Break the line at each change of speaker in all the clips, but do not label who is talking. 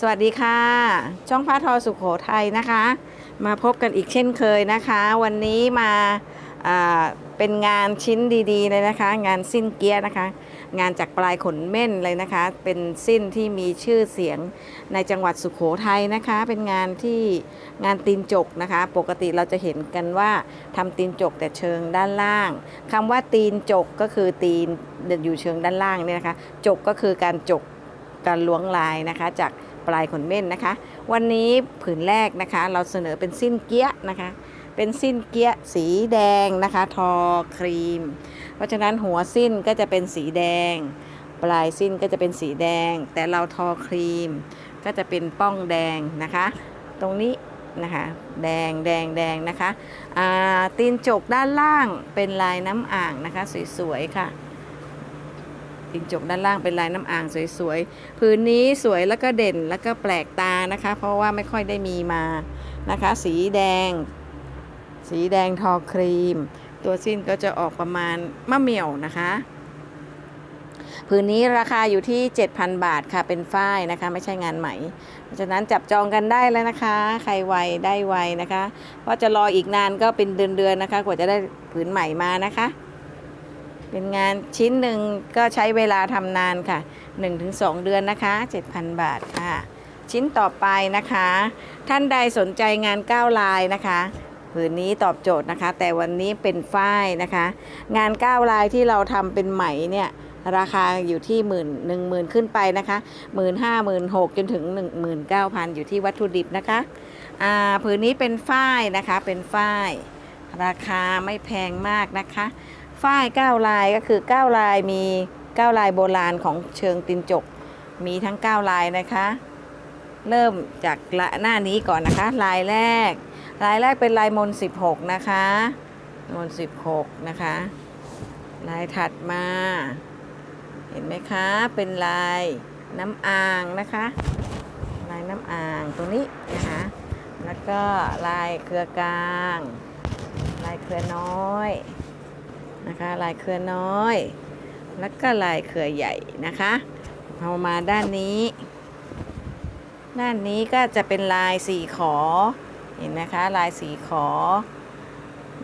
สวัสดีค่ะ ช่องพระทอสุขโขทัยนะคะ มาพบกันอีกเช่นเคยนะคะ วันนี้มาาเป็นงานชิ้นดีๆเลยนะคะ งานสิ้นเกียร์นะคะ งานจากปลายขนเม่นเลยนะคะ เป็นสิ้นที่มีชื่อเสียงในจังหวัดสุขโขทัยนะคะ เป็นงานที่งานตีนจกนะคะ ปกติเราจะเห็นกันว่าทำตีนจกแต่เชิงด้านล่างคำว่าตีนจกก็คือตีนอยู่เชิงด้านล่างเนี่ยนะคะ จกก็คือการจกการล้วงลายนะคะจาก ปลายขนเม่นนะคะ วันนี้ผืนแรกนะคะ เราเสนอเป็นสิ้นเกี้ยนะคะ เป็นสิ้นเกี้ยสีแดงนะคะ ทอครีม เพราะฉะนั้นหัวสิ้นก็จะเป็นสีแดง ปลายสิ้นก็จะเป็นสีแดง แต่เราทอครีม ก็จะเป็นป้องแดงนะคะ ตรงนี้นะคะแดงแดงแดงนะคะตีนจกด้านล่างเป็นลายน้ำอ่างนะคะ สวยๆค่ะ จิงจกด้านล่างเป็นลายน้ำอ่างสวยๆพื้นนี้สวยแล้วก็เด่นแล้วก็แปลกตานะคะ เพราะว่าไม่ค่อยได้มีมานะคะ สีแดง สีแดงทอครีม ตัวสิ้นก็จะออกประมาณมะเหมี่ยวนะคะพื้นนี้ราคาอยู่ที่ 7,000 บาทค่ะ เป็นฝ้ายนะคะ ไม่ใช่งานไหม เพราะฉะนั้นจับจองกันได้แล้วนะคะ ใครไวได้ไวนะคะ เพราะจะรออีกนานก็เป็นเดือนๆนะคะ กว่าจะได้ผืนใหม่มานะคะ เป็นงานชิ้นหนึ่งก็ใช้เวลาทำนานค่ะ 1-2 เดือนนะคะ 7,000 บาทค่ะ ชิ้นต่อไปนะคะ ท่านใดสนใจงานก้าลายนะคะผืนนี้ตอบโจทย์นะคะ แต่วันนี้เป็นฝ้ายนะคะ งานก้าลายที่เราทำเป็นไหมเนี่ยราคาอยู่ที่หมื่นหนึ่งหมื่นขึ้นไปนะคะหมื่นห้าหมื่นหกจนถึงหนึ่งหมื่นเก้าพันอยู่ที่วัตถุดิบนะคะอ่าผืนนี้เป็นฝ้ายนะคะเป็นฝ้าย ราคาไม่แพงมากนะคะ ฝ้ายก้าลายก็คือก้าลายมีก้าลายโบราณของเชิงตินจก มีทั้งก้าลายนะคะ เริ่มจากละหน้านี้ก่อนนะคะ ลายแรก ลายแรกเป็นลายมน16 นะคะมน16 นะคะ ลายถัดมา เห็นไหมคะ เป็นลายน้ำอ่างนะคะ ลายน้ำอ่างตรงนี้นะคะ แล้วก็ลายเครือกลาง ลายเครือน้อย นะคะลายเครือน้อย แล้วก็ลายเครือใหญ่นะคะพอมาด้านนี้ ด้านนี้ก็จะเป็นลายสีขอเห็นนะคะลายสีขอ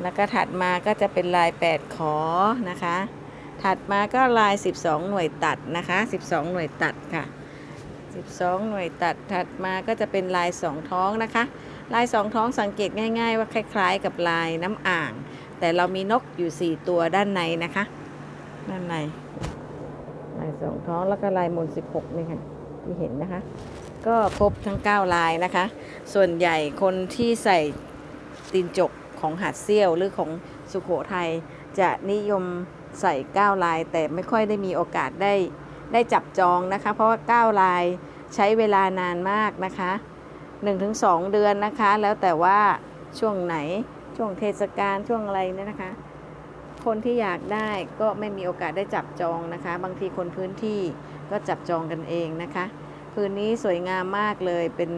แล้วก็ถัดมาก็จะเป็นลาย 8 ขอนะคะ ถัดมาก็ลาย 12 หน่วยตัดนะคะ 12 หน่วยตัดค่ะ 12 หน่วยตัดถัดมาก็จะเป็นลายสองท้องนะคะ ลายสองท้องสังเกตง่าย ๆ ว่าคล้าย ๆ กับลายน้ำอ่าง แต่เรามีนกอยู่ 4 ตัวด้านในนะคะ ด้านในลายสองท้องแล้วก็ลายมน16นี่ค่ะที่เห็นนะคะ ก็ครบทั้ง 9 ลายนะคะ ส่วนใหญ่คนที่ใส่ตีนจกของหาดเซี่ยวหรือของสุโขทัยจะนิยมใส่ 9 ลาย แต่ไม่ค่อยได้มีโอกาสได้ได้จับจองนะคะ เพราะว่า 9 ลายใช้เวลานานมากนะคะ 1-2 เดือนนะคะ แล้วแต่ว่าช่วงไหน ช่วงเทศกาลช่วงอะไรเนี่ยนะคะ คนที่อยากได้ก็ไม่มีโอกาสได้จับจองนะคะ บางทีคนพื้นที่ก็จับจองกันเองนะคะพื้นนี้สวยงามมากเลยเป็น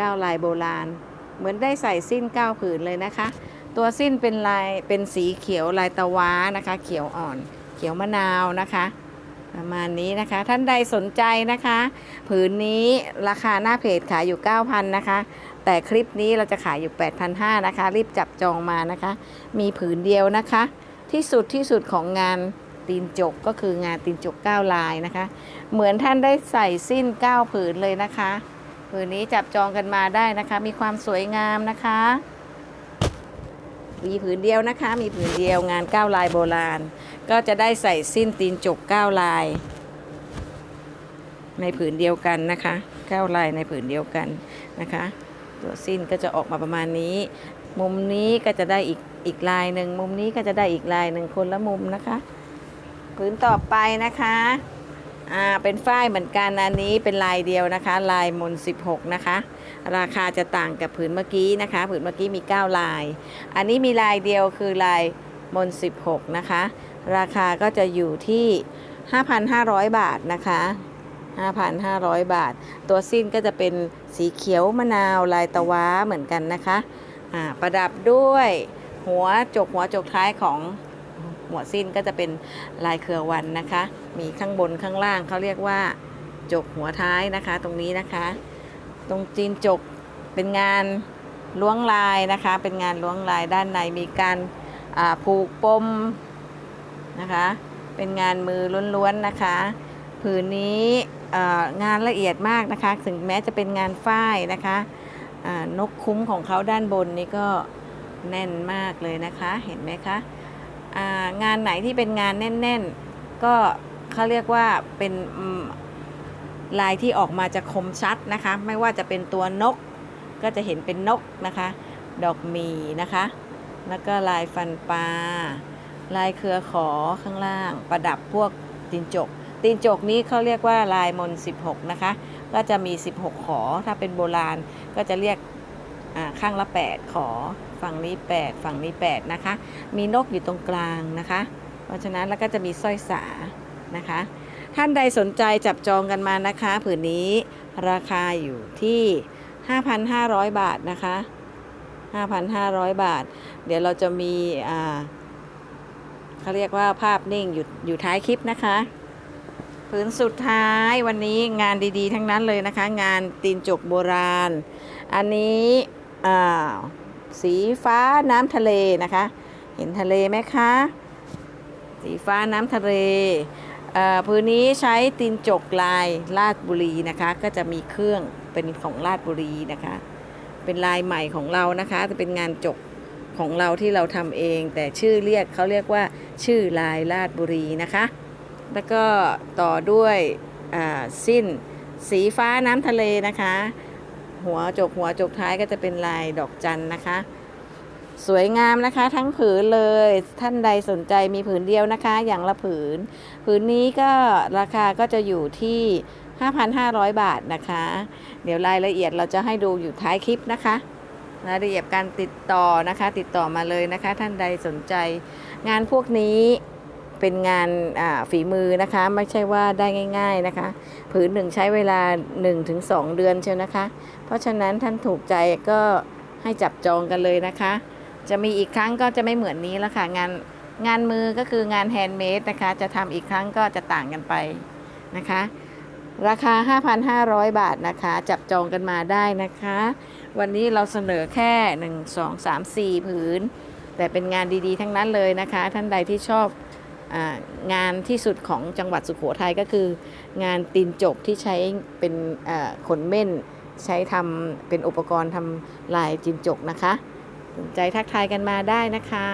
ก้าวลายโบราณ เหมือนได้ใส่สิ้นก้าวผืนเลยนะคะ ตัวสิ้นเป็นลายเป็นสีเขียวลายตะว้านะคะ เขียวอ่อน เขียวมะนาวนะคะประมาณนี้นะคะ ท่านใดสนใจนะคะ ผืนนี้ราคาหน้าเพจขายอยู่ 9,000นะคะ แต่คลิปนี้เราจะขายอยู่ 8,500นะคะ รีบจับจองมานะคะ มีผืนเดียวนะคะ ที่สุดที่สุดของงานตีนจกก็คืองานตีนจก 9 ลายนะคะ เหมือนท่านได้ใส่สิ้น 9 ผืนเลยนะคะ ผืนนี้จับจองกันมาได้นะคะ มีความสวยงามนะคะ มีผืนเดียวนะคะ มีผืนเดียวงาน 9 ลายโบราณ ก็จะได้ใส่สิ้นตีนจก 9 ลาย ในผืนเดียวกันนะคะ 9 ลายในผืนเดียวกันนะคะ ตัวสิ้นก็จะออกมาประมาณนี้ มุมนี้ก็จะได้อีกอีกลายหนึ่งมุมนี้ก็จะได้อีกลายหนึ่งคนละมุมนะคะผืนต่อไปนะคะอ่าเป็นฝ้ายเหมือนกันอันนี้เป็นลายเดียวนะคะ ลายมน 16 นะคะ ราคาจะต่างกับผืนเมื่อกี้นะคะ ผืนเมื่อกี้มี 9 ลาย อันนี้มีลายเดียวคือลายมน 16 นะคะ ราคาก็จะอยู่ที่ 5,500 บาทนะคะ 5,500 บาท ตัวสิ้นก็จะเป็นสีเขียวมะนาวลายตะว้าเหมือนกันนะคะอ่าประดับด้วยหัวจกหัวจกท้ายของหัวสิ้นก็จะเป็นลายเครือวันนะคะ มีข้างบนข้างล่างเขาเรียกว่า จกหัวท้ายนะคะ ตรงนี้นะคะ ตรงจีนจกเป็นงานล้วงลายนะคะ เป็นงานล้วงลายด้านในมีการผูกปมนะคะ เป็นงานมือล้วนๆนะคะ ผืนนี้งานละเอียดมากนะคะ ถึงแม้จะเป็นงานฝ้ายนะคะนกคุ้มของเขาด้านบนนี่ก็แน่นมากเลยนะคะ เห็นไหมคะางานไหนที่เป็นงานแน่น ๆ ก็เขาเรียกว่าเป็นลายที่ออกมาจะคมชัดนะคะ ไม่ว่าจะเป็นตัวนกก็จะเห็นเป็นนกนะคะ ดอกมีนะคะ แล้วก็ลายฟันปลา ลายเครือขอข้างล่าง ประดับพวกตีนจก ตีนจกนี้เขาเรียกว่าลายมน 16 นะคะ ก็จะมี 16 ขอ ถ้าเป็นโบราณก็จะเรียกข้างละ 8 ขอ ฝั่งนี้ 8 ฝั่งนี้ 8 นะคะ มีนกอยู่ตรงกลางนะคะ เพราะฉะนั้นแล้วก็จะมีสร้อยสานะคะ ท่านใดสนใจจับจองกันมานะคะ ผืนนี้ราคาอยู่ที่ 5,500 บาทนะคะ 5,500 บาท เดี๋ยวเราจะมีเขาเรียกว่าภาพนิ่งอยู่อยู่ท้ายคลิปนะคะ ผืนสุดท้ายวันนี้งานดีๆ ทั้งนั้นเลยนะคะ งานตีนจกโบราณ อันนี้สีฟ้าน้ำทะเลนะคะ เห็นทะเลไหมคะ สีฟ้าน้ำทะเลพื้นนี้ใช้ตีนจกลายลาดบุรีนะคะ ก็จะมีเครื่องเป็นของลาดบุรีนะคะ เป็นลายใหม่ของเรานะคะจะเป็นงานจกของเราที่เราทำเอง แต่ชื่อเรียกเขาเรียกว่าชื่อลายลาดบุรีนะคะ แล้วก็ต่อด้วยสิ้นสีฟ้าน้ำทะเลนะคะ หัวจกหัวจกท้ายก็จะเป็นลายดอกจันนะคะ สวยงามนะคะทั้งผืนเลยท่านใดสนใจมีผืนเดียวนะคะ อย่างละผืน ผืนนี้ก็ราคาก็จะอยู่ที่ 5,500 บาทนะคะ เดี๋ยวรายละเอียดเราจะให้ดูอยู่ท้ายคลิปนะคะรายละเอียดการติดต่อนะคะ ติดต่อมาเลยนะคะ ท่านใดสนใจงานพวกนี้ เป็นงานฝีมือนะคะ ไม่ใช่ว่าได้ง่าย ๆนะคะ ผืนหนึ่งใช้เวลา 1-2 เดือนเชียวนะคะ เพราะฉะนั้นท่านถูกใจก็ให้จับจองกันเลยนะคะ จะมีอีกครั้งก็จะไม่เหมือนนี้แล้วค่ะ งานงานมือก็คืองานแฮนด์เมดนะคะ จะทำอีกครั้งก็จะต่างกันไปนะคะ ราคา 5,500 บาทนะคะ จับจองกันมาได้นะคะ วันนี้เราเสนอแค่ 1 2 3 4 ผืน แต่เป็นงานดีๆ ทั้งนั้นเลยนะคะ ท่านใดที่ชอบ งานที่สุดของจังหวัดสุขโขทัยก็คือ งานตีนจกที่ใช้เป็นขนเม่น ใช้ทำเป็นอุปกรณ์ทำลายจีนจกนะคะสนใจทักทายกันมาได้นะคะ